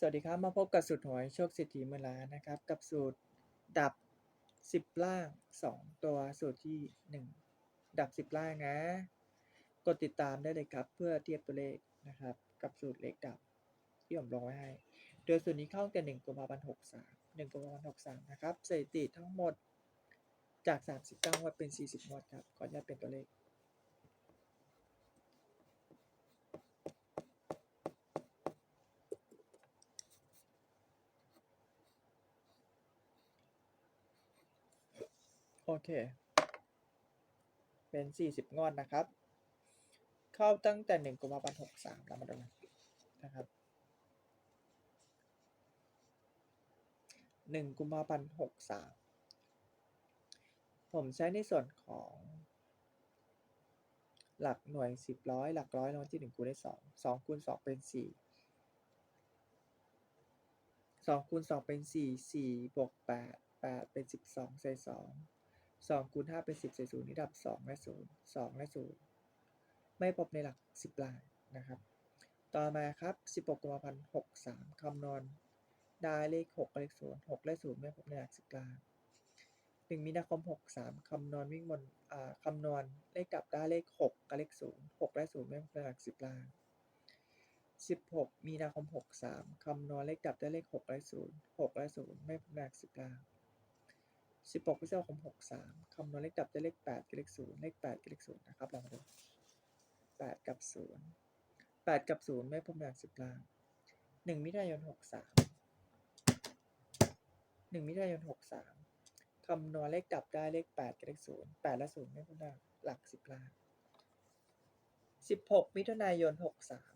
สวัสดีครับ มาพบกับสูตรหวยโชคสิทธิเมือล้านนะครับ กับสูตรดับสิบล่างสองตัวสูตรที่หนึ่งดับสิบล่างนะ กดติดตามได้เลยครับ เพื่อเทียบตัวเลขนะครับ กับสูตรเลขดับที่ผมลงไว้ให้ โดยสูตรนี้เข้าแต่หนึ่งกุมภาพันธ์หกสามหนึ่งกุมภาพันธ์หกสามนะครับสถิติทั้งหมดจากสามสิบเก้งวดเป็นสี่สิบงวดครับขออนุญาตเป็นตัวเลข โอเค เป็นสี่สิบงวดนะครับ เข้าตั้งแต่หนึ่งกุมภาพันธ์หกสามเรามาดูนะครับหนึ่งกุมภาพันธ์หกสามผมใช้ในส่วนของ หลักหน่วยสิบร้อย หลักร้อยรางวัลที่หนึ่งคูณได้สองสองคูณสองเป็นสี่สองคูณสองเป็นสี่สี่บวกแปดแปดเป็นสิบสองใส่สอง สองคูณห้าเป็นสิบใส่ศูนย์นี่ดับสองและศูนย์สองและศูนย์ไม่พบในหลักสิบล่างนะครับ ต่อมาครับสิบหกกุมภาพันธ์หกสามคำนวณได้เลขหกเลขศูนย์หกและศูนย์ไม่พบในหลักสิบล่างหนึ่งมีนาคมหกสามคำนวณวิ่งบนอ่าคำนวณเลขกลับได้เลขหกกับเลขศูนย์หกและศูนย์ไม่พบในหลักสิบล่างสิบหกมีนาคมหกสามคำนวณเลขกลับได้เลขหกและศูนย์หกและศูนย์ไม่พบในหลักสิบล่าง สิบหกพฤษภาคมหกสามคำนวณเลขกลับได้เลขแปดกับเลขศูนย์เลขแปดกับเลขศูนย์นะครับลองดูแปดกับศูนย์แปดกับศูนย์ไม่พบในหลักสิบล่างหนึ่งมิถุนายนหกสามหนึ่งมิถุนายนหกสามคำนวณเลขกลับได้เลขแปดกับเลขศูนย์แปดและศูนย์ไม่พบในหลักสิบล่างสิบหกมิถุนายนหกสาม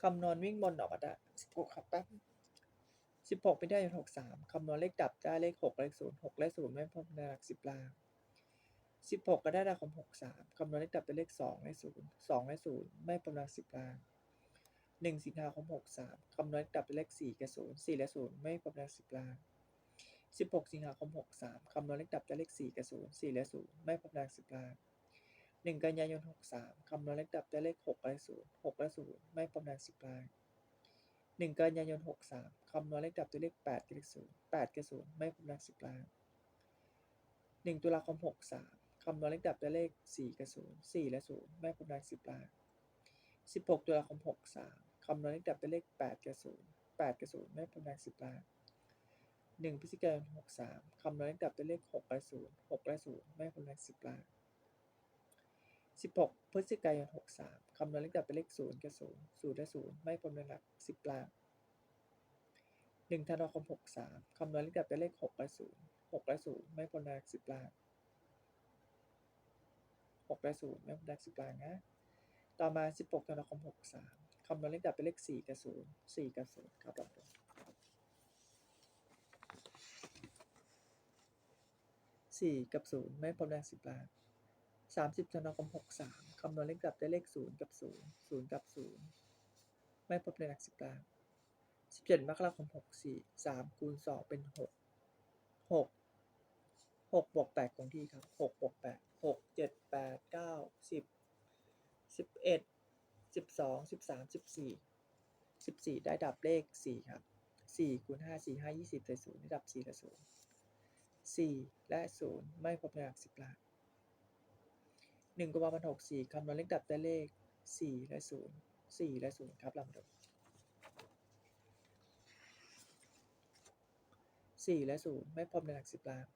คำนวณวิ่งบนออกมาได้สิบหกูขับแป๊บ สิบหกไมิถุนายนหกสามคำนวณเลขดับได้เลขหกเลขศูนย์หกและศูนย์ไม่พบในหลักสิบล่างสิบหกก็ได้ดาคมหกสามคำนวณเลขดับได้เลขสองและศูนย์สองและศูนย์ไม่พบในหลักสิบล่างหนึ่งสิงหาคมหกสามคำนวณเลขดับได้เลขสี่กับศูนย์สี่และศูนย์ไม่พบในหลักสิบล่างสิบหกสิงหาคมหกสามคำนวณเลขดับได้เลขสี่กับศูนย์สี่และศูนย์ไม่พบในหลักสิบล่างหนึ่งกันยายนหกสามคำนวณเลขดับได้เลขหกและศูนย์หกและศูนย์ไม่พบในหลักสิบล่าง หนึ่งกันยายนหกสามคำนวณเลขดับตัวเลขแปดกับเลขศูนย์แปดกับศูนย์ไม่คูณรักสิบล้านหนึ่งตุลาคมหกสามคำนวณเลขดับตัวเลขสี่กับศูนย์สี่และศูนย์ไม่คูณรักสิบล้านสิบหกตุลาคมหกสามคำนวณเลขดับตัวเลขแปดกับศูนย์แปดกับศูนย์ไม่คูณรักสิบล้านหนึ่งพฤศจิกายนหกสามคำนวณเลขดับตัวเลขหกและศูนย์หกและศูนย์ไม่คูณรักสิบล้าน 16 พฤศจิกายน 63 คำนวณเลขดับเป็นเลข 0 กับ 0 0 และ 0 ไม่พ้นเป็นหลัก 10 หลัก1ธันวาคม 63 คำนวณเลขดับเป็นเลข 6 กับ 0 6 และ 0 ไม่พ้นหลัก 10 หลัก6และ 0 ไม่พ้นหลัก 10 หล้านนะ ต่อมา 16ธันวาคม 63 คำนวณเลขดับเป็นเลข 4 กับ 0 4 กับ 0 ครับผม4กับ 0 ไม่พ้นหลัก 10 หลัก สามสิบธันวาคมหกสามคำนวณเลขดับได้เลขศูนย์กับศูนย์ศูนย์กับศูนย์ไม่พบในหลักสิบล่างสิบเจ็ดมกราคมหกสี่สามคูณสองเป็นหกหกหกบวกแปดคงที่ครับหกบวกแปดหกเจ็ดแปดเก้าสิบสิบเอ็ดสิบสองสิบสามสิบสี่สิบสี่ได้ดับเลขสี่ครับสี่คูณห้าสี่ห้ายี่สิบใส่ศูนย์ได้ดับสี่และศูนย์สี่และศูนย์ไม่พบในหลักสิบล้าน หนึ่งกุมภาพันธ์หกสี่คำนวณเลขดับได้เลขสี่และศูนย์สี่และศูนย์ครับลำดับสี่และศูนย์ไม่พบในหลักสิบล้าน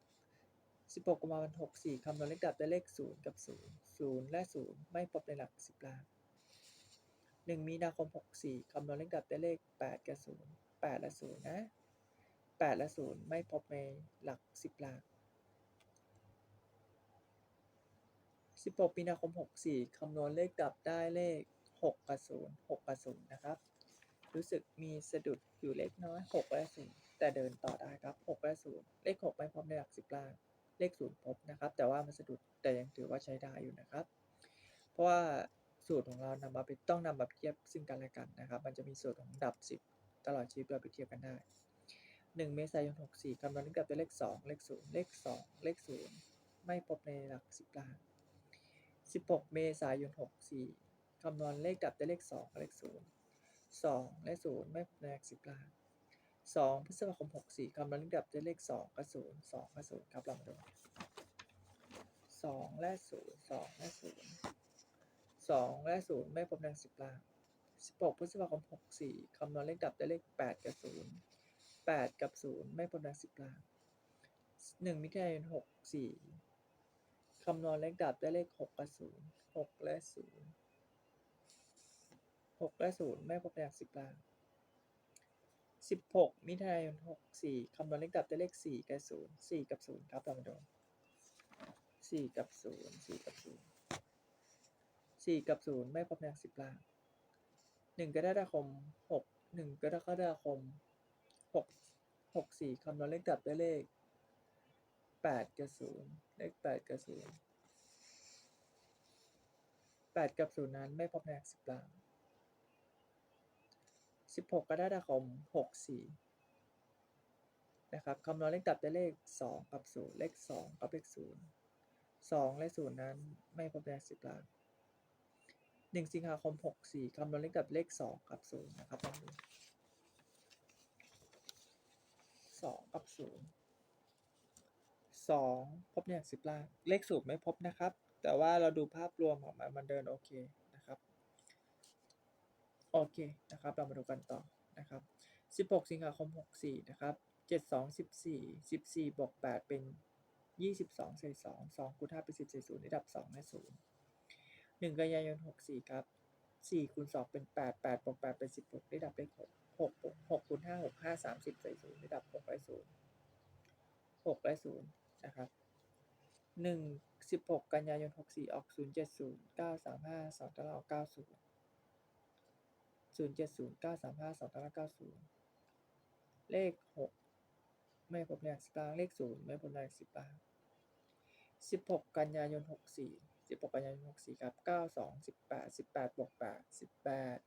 สิบหกกุมภาพันธ์หกสี่คำนวณเลขดับได้เลขศูนย์กับศูนย์ศูนย์และศูนย์ไม่พบในหลักสิบล้านหนึ่งมีนาคมหกสี่คำนวณเลขดับได้เลขแปดกับศูนย์แปดและศูนย์นะแปดและศูนย์ไม่พบในหลักสิบล้าน สิบหกมีนาคมหกสี่คำนวณเลขกลับได้เลขหกกับ0หกกับ0นนะครับ รู้สึกมีสะดุดอยู่เล็กน้อยหกและศูนแต่เดินต่อได้ครับหกและศูนเลขหกไม่พบในหลัก 10ล่างเลขศูนย์พบนะครับ แต่ว่ามันสะดุดแต่ยังถือว่าใช้ได้อยู่นะครับ เพราะว่าสูตรของเรานำมาไปต้องนำมาเทียบซึ่งกันและกันนะครับ มันจะมีสูตรของดับสิบตลอดชีวิตเราไปเทียบกันได้ 1 เมษายน 64 คำนวณเลขดับเป็นเลข 2 เลข 0 เลข 2 เลข 0 ไม่พบในหลัก 10ล่าง 16 เมษายน 64 คำนวณเลขดับได้เลข 2 กับเลข 0 2เละ 0 ไม่แรง10ล้าน 2 พฤษภาคม 64 คำนวณเลขดับได้เลข 2 กับ 0 2 กับ 0 ครับลองดู 2 และ 0 2 และ 0 2 และ 0 ไม่พบแรง10ล้าน 16 พฤษภาคม 64 คำนวณเลขดับได้เลข 8 กับ 0 8 กับ 0 ไม่พบแรง10ล้าน 1 มิถุนายน 64 คำนวณเลขดับได้เลขหกกับศูนย์หกและศูนย์หกและศูนย์ไม่พบในสิบล่างสิบหกมิถุนายนหกสี่คำนวณเลขดับได้เลขสี่กับศูนย์สี่กับศูนย์ครับเรามาดูสี่กับศูนย์สี่กับศูนย์สี่กับศูนย์ไม่พบในหลักสิบล่างหนึ่งกรกฎาคมหกหนึ่งกรกฎาคมหกหกสี่คำนวณเลขดับได้เลข ปดกับศูนย์เลขแปดกับศูนย์แปดกับศูนย์นั้นไม่พบในหลักสิบล่างสิบหกกรกฎาคมหกสี่นะครับคำนวณเลขดับได้เลขสองกับศูนย์เลขสองกับเลขศูนย์สองและศูนย์นั้นไม่พบในสิบล้านหนึ่งสิงหาคมหกสี่คำนวณเลขดับเลขสองกับศูนย์นะครับลองดูสองกับศูนย์ สองพบในสิบล้านเลขศูนย์ไม่พบนะครับ แต่ว่าเราดูภาพรวมของมันมันเดินโอเคนะครับโอเคนะครับเรามาดูกันต่อนะครับ 16 สิงหาคม 64 นะครับ 72 14 14บวก8เป็น 22ใส่2 2คูณ5เป็น10ใส่0ระดับ2และ0 1 กันยายน 64 ครับ 4คูณ2เป็น 8 8บวก8เป็น 16ระดับเลข6 6 6คูณ5 6 5 30ใส่0ระดับ6และ0 6และ0 นะครับ1 16กันยายน64ออก070 935 2ตารางออก90ศูนย์ศูนย์เจ็ดศูนย์เก้าสามห้าสองเก้าเก้าศูนย์เลขหกไม่พบในหลักสิบล้านเลขศูนย์ไม่พบในหลักสิบล้านสิบหกกันยายนหกสี่สิบหกกันยายนหกสี่ครับเก้าสองสิบแปดสิบแปดบวกแปดสิบแปด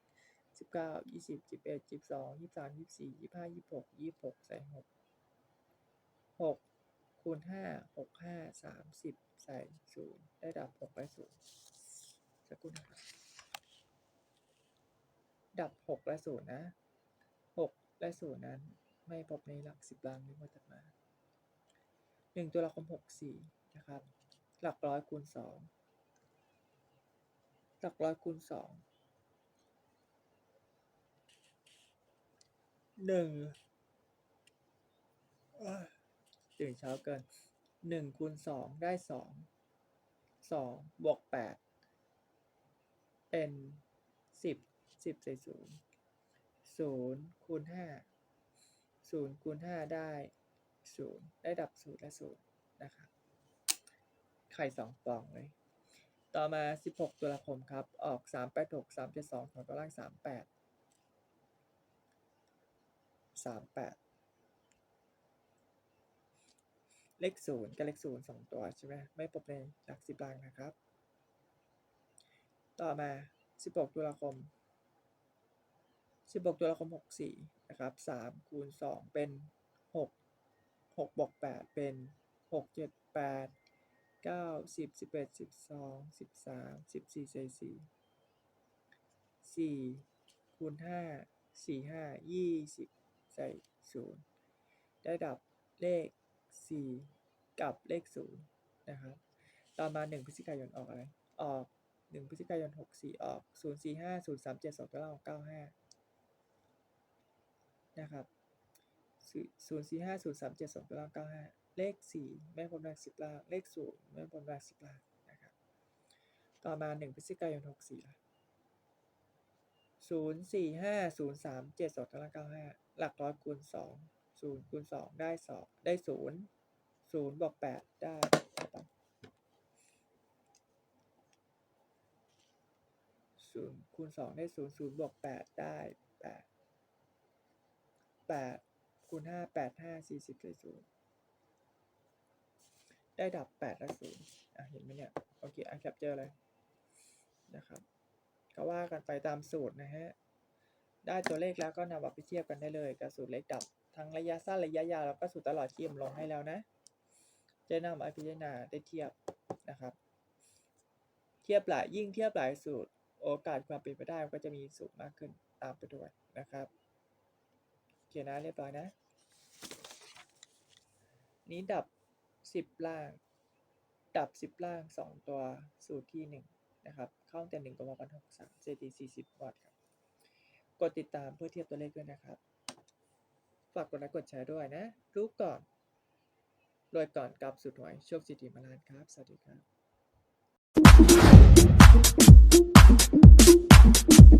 สิบเก้ายี่สิบสิบเอ็ดสิบสองยี่สิบสามยี่สิบสี่ยี่สิบห้ายี่สิบหกยี่สิบหกใส่หกหก คูณห้าหกห้าสามสิบใส่ศูนย์ได้ดับหกและศูนย์สักครู่นะครับดับหกและศูนย์นะหกและศูนย์นั้น ไม่พบในหลักสิบล่างหรือว่าถัดมาหนึ่งตัวละครหกสี่นะครับ หลักร้อยคูณสองหลักร้อยคูณสองหนึ่ง ตื่นเช้าเกินหนึ่งคูณสองได้สองสองบวกแปดเป็นสิบสิบใส่ศูนย์ศูนย์คูณห้าศูนย์คูณห้าได้ศูนย์ได้ดับศูนย์และศูนย์นะคะไข่สองฟองเลย ต่อมา 16 ตุลาคมครับ ออก 386 372ของตัวล่าง 38 38 เลขศูนย์กับเลขศูนย์สองตัวใช่ไหมไม่พบในหลักสิบล่างนะครับ ต่อมา 16 ตุลาคม 16 ตุลาคม 64 นะครับ3คูณ2เป็น 6 6บวก8เป็น 6 7 8เก้าสิบสิบเอ็ดสิบสองสิบสามสิบสี่ใส่สี่สี่คูณห้าสี่ห้ายี่สิบใส่ศูนย์ได้ดับเลข สี่กับเลขศูนย์นะครับต่อมาหนึ่งพฤศจิกายนออกอะไร ออกหนึ่งพฤศจิกายนหกสี่ออกศูนย์สี่ห้าศูนย์สามเจ็ดสองตัวล่าเก้าห้านะครับศูนย์สี่ห้าศูนย์สามเจ็ดสองตัวล่าเก้าห้าเลขสี่แม่พรมแรงสิบล่าง เลขศูนย์แม่พรมแรงสิบล่างนะครับ ต่อมาหนึ่งพฤศจิกายนหกสี่ละศูนย์สี่ห้าศูนย์สามเจ็ดสองตัวล่างเก้าห้าหลักร้อยคูณสอง ศูนย์คูณสองได้สองได้ศูนย์ศูนย์บวกแปดได้ศูนย์คูณสองได้ศูนย์ศูนย์บวกแปดได้แปดแปดคูณห้าแปดห้าสี่สิบใส่ศูนย์ได้ดับแปดและศูนย์อะเห็นไหมเนี่ย โอเคอะแคปเจอเลยนะครับก็ว่ากันไปตามสูตรนะฮะ ได้ตัวเลขแล้วก็นำเอาไปเทียบกันได้เลยกับสูตรเลขดับ ทั้งระยะสั้นระยะยาวแล้วก็สูตรตลอดเทียมลงให้แล้วนะ จะนำเอาพิจารณาได้เทียบนะครับ เทียบหลายยิ่งเทียบหลายสูตร โอกาสความเป็นไปได้ก็จะมีสูงมากขึ้นตามไปด้วยนะครับโอเคนะเรียบร้อยนะ นี้ดับสิบล่าง ดับสิบล่างสองตัวสูตรที่หนึ่งนะครับ เข้าแต่หนึ่งกว่าพันหกสามเจดีสี่สิบวัตต์ครับ กดติดตามเพื่อเทียบตัวเลขด้วยนะครับ ฝากกดไลค์กดแชร์ด้วยนะ รู้ก่อนรวยก่อนกับสุดหวยโชคสิทธิมาลานครับ สวัสดีครับ